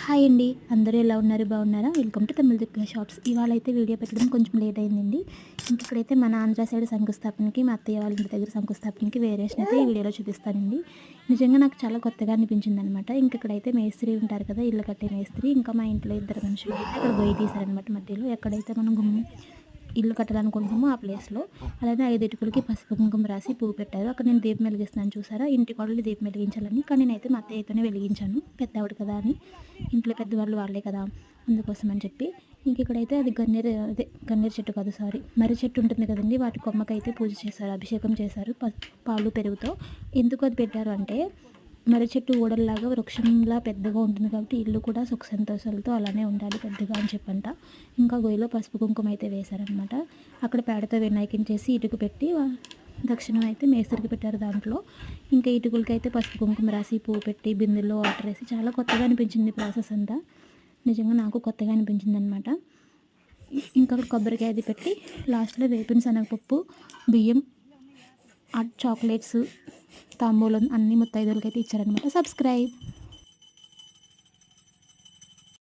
Hi అండి. అందరూ ఎలా ఉన్నారు? బాగున్నారా? Welcome to Tamil Durga shops ఇవాళ అయితే వీడియో పెట్టడం కొంచెం లేట్ అయిందండి. ఇంకక్కడైతే మన ఆంధ్ర సైడ్ శంకుస్థాపనకి మా అత్తయ్య వాళ్ళ ఇంటి దగ్గర శంకుస్థాపనకి వేరియేషన్ అయితే ఈ వీడియోలో చూపిస్తానండి. నిజంగా నాకు చాలా కొత్తగా అనిపించింది అనమాట ఇంకక్కడైతే మేస్త్రి ఉంటారు కదా ఇల్లు కట్టే మేస్త్రి. ఇంకా మా ఇంట్లో ఇద్దరు మనుషులు అయితే అక్కడ గొయ్యి తీశారనమాట మధ్యలో. ఎక్కడైతే మనం గుమ్మ ఇల్లు కట్టాలనుకుంటున్నామో ఆ ప్లేస్లో అలాగే ఐదు ఇటుకలకి పసుపు కుంకుమ రాసి పువ్వు పెట్టారు. అక్కడ నేను దీపం వెలిగిస్తున్నాను చూసారా? ఇంటి కొడలు దీపం వెలిగించాలని. కానీ నేనైతే మా అత్తయ్యతోనే వెలిగించాను. పెద్దవాడు కదా అని. ఇంట్లో పెద్దవాళ్ళు వాళ్ళే కదా అందుకోసం అని చెప్పి. ఇంక ఇక్కడైతే అది గన్నేరు అదే గన్నేరు చెట్టు కాదు సారీ మర్రి చెట్టు ఉంటుంది కదండి. వాటి కొమ్మకైతే పూజ చేశారు అభిషేకం చేశారు. ప- పాలు పెరుగుతో. ఎందుకు అది పెట్టారు అంటే మర్రి చెట్టు ఊడల్లాగా వృక్షంలా పెద్దగా ఉంటుంది కాబట్టి ఇల్లు కూడా సుఖ సంతోషాలతో అలానే ఉండాలి పెద్దగా అని చెప్పంట. ఇంకా గొయ్యిలో పసుపు కుంకుమ అయితే వేశారనమాట అక్కడ పేడతో వినాయకం చేసి ఇటుకు పెట్టి దక్షిణం అయితే మేసరికి పెట్టారు దాంట్లో. ఇంకా ఇటుకులకి అయితే పసుపు కుంకుమ రాసి పువ్వు పెట్టి బిందెల్లో వాటర్ వేసి చాలా కొత్తగా అనిపించింది ప్రాసెస్ అంతా. నిజంగా నాకు కొత్తగా అనిపించింది అనమాట ఇంకా అక్కడ కొబ్బరికాయ అది పెట్టి లాస్ట్లో వేపిన శనగపప్పు బియ్యం చాక్లెట్స్ తాంబూలం అన్ని ముత్తైదులకైతే అయితే ఇచ్చారనమాట సబ్స్క్రైబ్